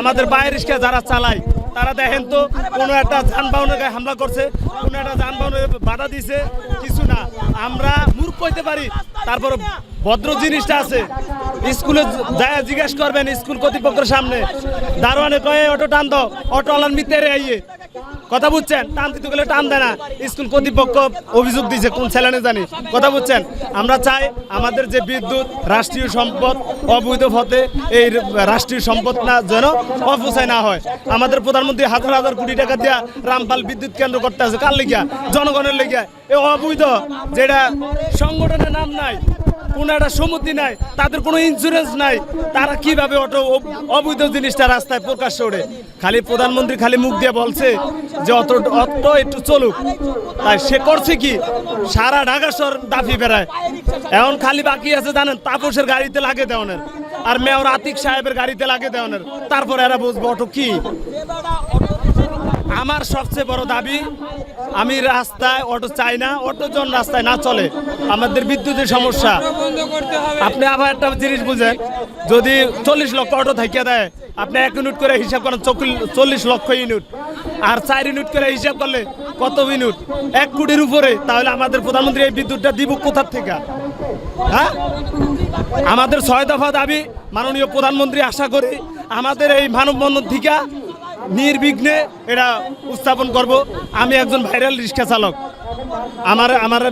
আমাদের বাইরে যারা চালায়, তারা দেখেন তো, কোনো একটা যানবাহনের গায়ে হামলা করছে, কোনো একটা যানবাহনের বাধা দিছে, কিছু না। আমরা মূর্খ হইতে পারি। তারপর ভদ্র জিনিসটা আছে। স্কুলে যায় জিজ্ঞেস করবেন স্কুল কর্তৃপক্ষের সামনে। দারোয়ানে কয়ে, অটো টান দাও অটো আলার মিতেরে আইয়ে। কথা বুঝছেন? টান দিতে গেলে টান দেয় না। স্কুল কর্তৃপক্ষ অভিযোগ দিয়েছে, কোন ছেলেনে জানি। কথা বুঝছেন? আমরা চাই আমাদের যে বিদ্যুৎ, রাষ্ট্রীয় সম্পদ, অবৈধ পথে এই রাষ্ট্রীয় সম্পদ না যেন অপচয় না হয়। আমাদের প্রধানমন্ত্রী হাজার হাজার কোটি টাকা দিয়া রামপাল বিদ্যুৎ কেন্দ্র করতে আছে। কার লেগিয়া? জনগণের লেগিয়া। এ অবৈধ, যেটা সংগঠনের নাম নাই। কোনো একটা সমিতি নাই তাদের কোনো ইন্স্যুরেন্স নাই। তারা কীভাবে অটো অবৈধ জিনিসটা রাস্তায় প্রকাশ্য ওঠে খালি প্রধানমন্ত্রী খালি মুখ দিয়ে বলছে যে অত অত একটু চলুক। তাই সে করছে কি? সারা ঢাকা শহর দাফি বেড়ায়। এখন খালি বাকি আছে জানেন, তাপসের গাড়িতে লাগে দেওয়ানের। আর মেয়র আতিক সাহেবের গাড়িতে লাগে দেওয়ানের। তারপর এরা বুঝব অটো কি? আমার সবচেয়ে বড় দাবি, আমি রাস্তায় অটো চাই না অটো জন রাস্তায় না চলে। আমাদের বিদ্যুতের সমস্যা। আপনি আবার একটা জিনিস বুঝেন, যদি চল্লিশ লক্ষ অটো থাকিয়ে দেয়, আপনি এক ইউনিট করে হিসাব করেন চল্লিশ লক্ষ ইউনিট। আর চার ইউনিট করে হিসাব করলে কত ইউনিট? এক কোটির উপরে, তাহলে আমাদের প্রধানমন্ত্রী এই বিদ্যুৎটা দিব কোথার থেকে? হ্যাঁ? আমাদের ছয় দফা দাবি মাননীয় প্রধানমন্ত্রী আশা করি, আমাদের এই মানববন্ধন থেকে নির্বিঘ্নে এটা উত্থাপন করব। আমি একজন ভাইরাল রিক্সা চালক। আমার আমার,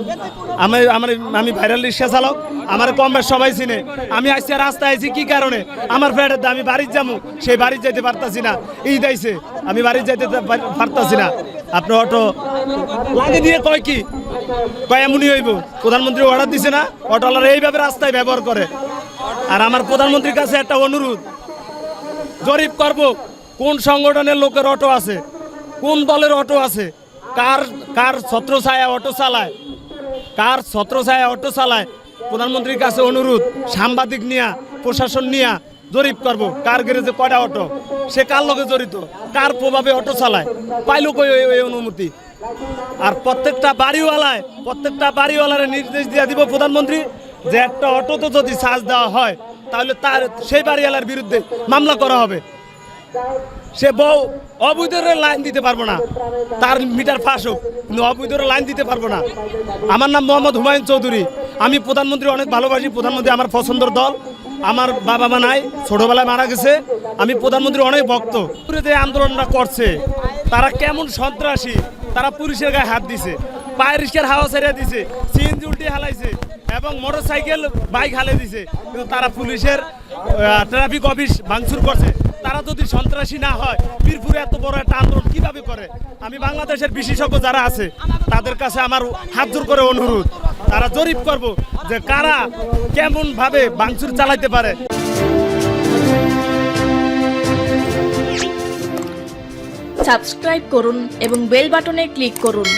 আমি আমার, আমি ভাইরাল রিক্সা চালক। আমার কম সবাই চিনে। আমি আজকে রাস্তায় আইছি কি কারণে? আমার ফ্ল্যাটের আমি বাড়ির যাব, সেই বাড়ি যেতে পারতাছি না। ঈদ আইছে, আমি বাড়ি যেতে পার- পারতাছি না। আপনি অটো লাগে দিয়ে কয় কি? কয় এমনই হইব। প্রধানমন্ত্রী অর্ডার দিছে না? অটোওয়ালারা এইভাবে রাস্তায় ব্যবহার করে। আর আমার প্রধানমন্ত্রীর কাছে একটা অনুরোধ। জরিপ করব। কোন সংগঠনের লোকের অটো আছে? কোন দলের অটো আছে? কার কার ছত্রছায়া অটো চালায়? কার ছত্রছায়া অটো চালায়? প্রধানমন্ত্রীর কাছে অনুরোধ, সাংবাদিক নিয়া, প্রশাসন নিয়া জরিপ করব, কার গ্যারেজে কয়টা অটো? সে কার লগে জড়িত? কার প্রভাবে অটো চালায়? পাইলো কই ওই- অনুমতি? আর প্রত্যেকটা বাড়িওয়ালায়, প্রত্যেকটা বাড়িওয়ালার নির্দেশ দিয়ে দিব প্রধানমন্ত্রী, যে একটা অটোতে যদি চার্জ দেওয়া হয়, তাহলে তার, সেই বাড়িওয়ালার বিরুদ্ধে মামলা করা হবে। সে বউ অবৈধরে লাইন দিতে পারব না। তার মিটার ফাঁস হোক, কিন্তু অবৈধরে লাইন দিতে পারব না। আমার নাম মোহাম্মদ হুমায়ুন চৌধুরী। আমি প্রধানমন্ত্রী অনেক ভালোবাসি, প্রধানমন্ত্রী আমার পছন্দের দল। আমার বাবা মা নাই, ছোটবেলায় মারা গেছে। আমি প্রধানমন্ত্রী অনেক ভক্ত। যে আন্দোলনটা করছে, তারা কেমন সন্ত্রাসী, তারা পুলিশের গায়ে হাত দিছে, পায়ের রিস্কের হাওয়া ছেড়ে দিছে, সিএনজি উল্টে হালাইছে এবং মোটর সাইকেল বাইক হালে দিছে। কিন্তু তারা পুলিশের ট্রাফিক অফিস ভাঙচুর করছে। তারা যদি সন্ত্রাসী না হয়, বীরপুরে এত বড় একটা আন্দোলন কীভাবে করে? আমি বাংলাদেশের বিশেষজ্ঞ যারা আছে, তাদের কাছে আমার হাত জোর করে অনুরোধ। তারা জরিপ করব যে কারা কেমন ভাবে ভাঙচুর চালাইতে পারে। সাবস্ক্রাইব করুন এবং বেল বাটনে ক্লিক করুন।